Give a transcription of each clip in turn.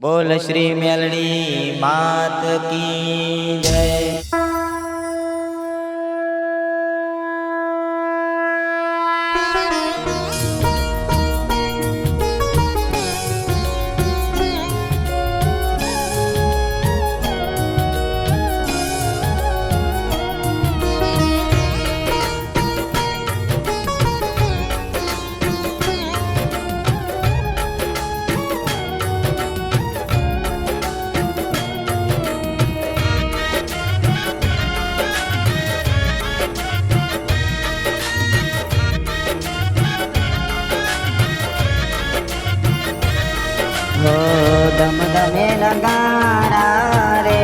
બોલ શ્રી મેલડી માત કી જય. દમે લગાડા રે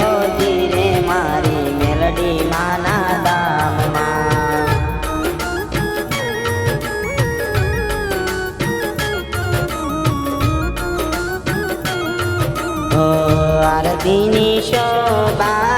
હોજી રે મારી મેલડી માના દામમાં. આરતીની શોભાય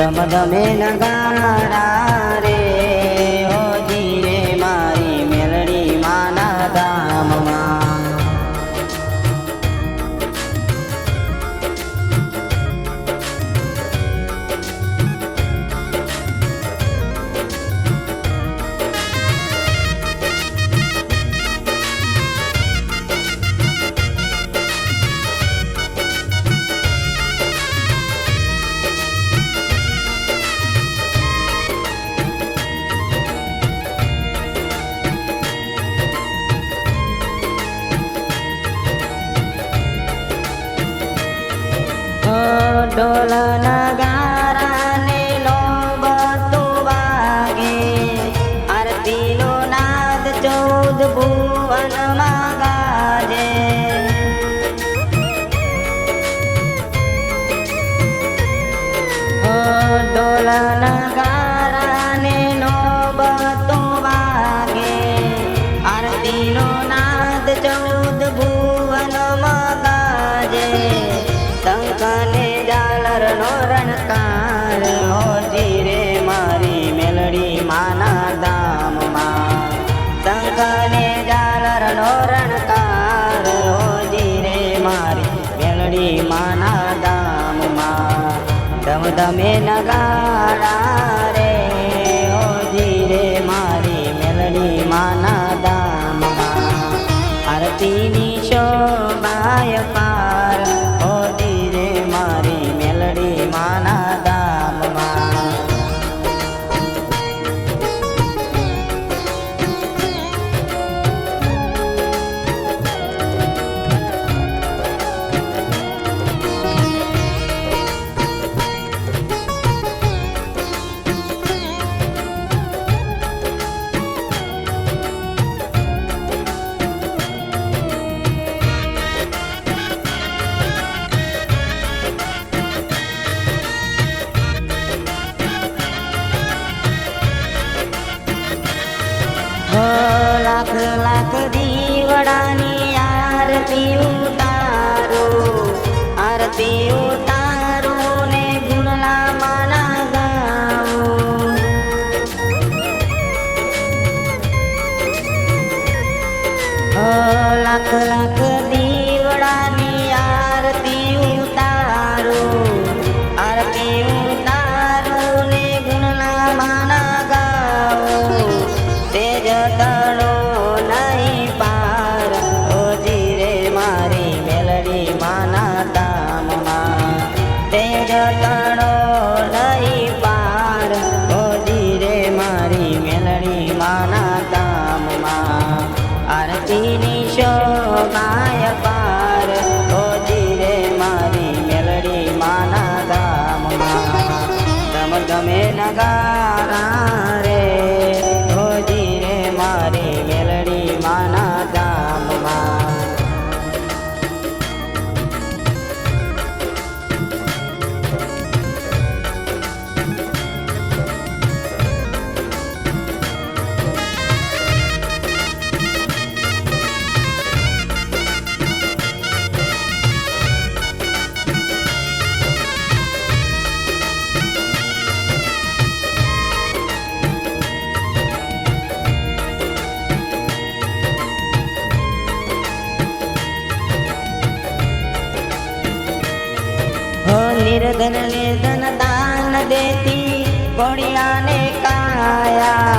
દમ દમે નગારા રે ઢોલ નગારા ને નોબતો વાગે આરતીનો નાદ ચૌદ ભુવનમાં ગાજે ઢોલ નગારા ને નોબતો વાગે આરતીનો નાદ ચૌદ ભુવનમાં ઝાલરનો રણકાર હોજી રે મારી મેલડી માના ધામમાં. શંખને ઝાલરનો રણકાર હોજી રે મારી મેલડી માના ધામમાં. ધમ ધમે આરતી ઉતારો ને ગુણલા માના હો લાખ લાખ દીવડાની તમે નગા નિર્ધન ને ધન દાન દેતી કોડિયાને કાયા.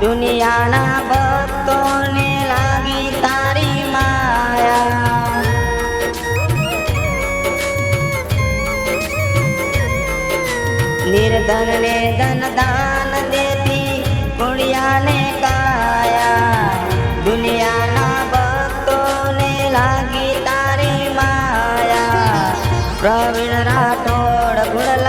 દુનિયાના ભક્તોને લાગી તારી માયા. નિર્ધન निर्धन ने દાન દેતી પ્રવીણ રાઠોડ ગુણ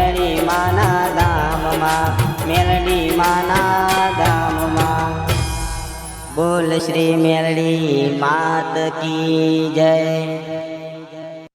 મેલડી માના ધામમાં મેલડી માના ધામમાં. બોલ શ્રી મેલડી માત કી જય.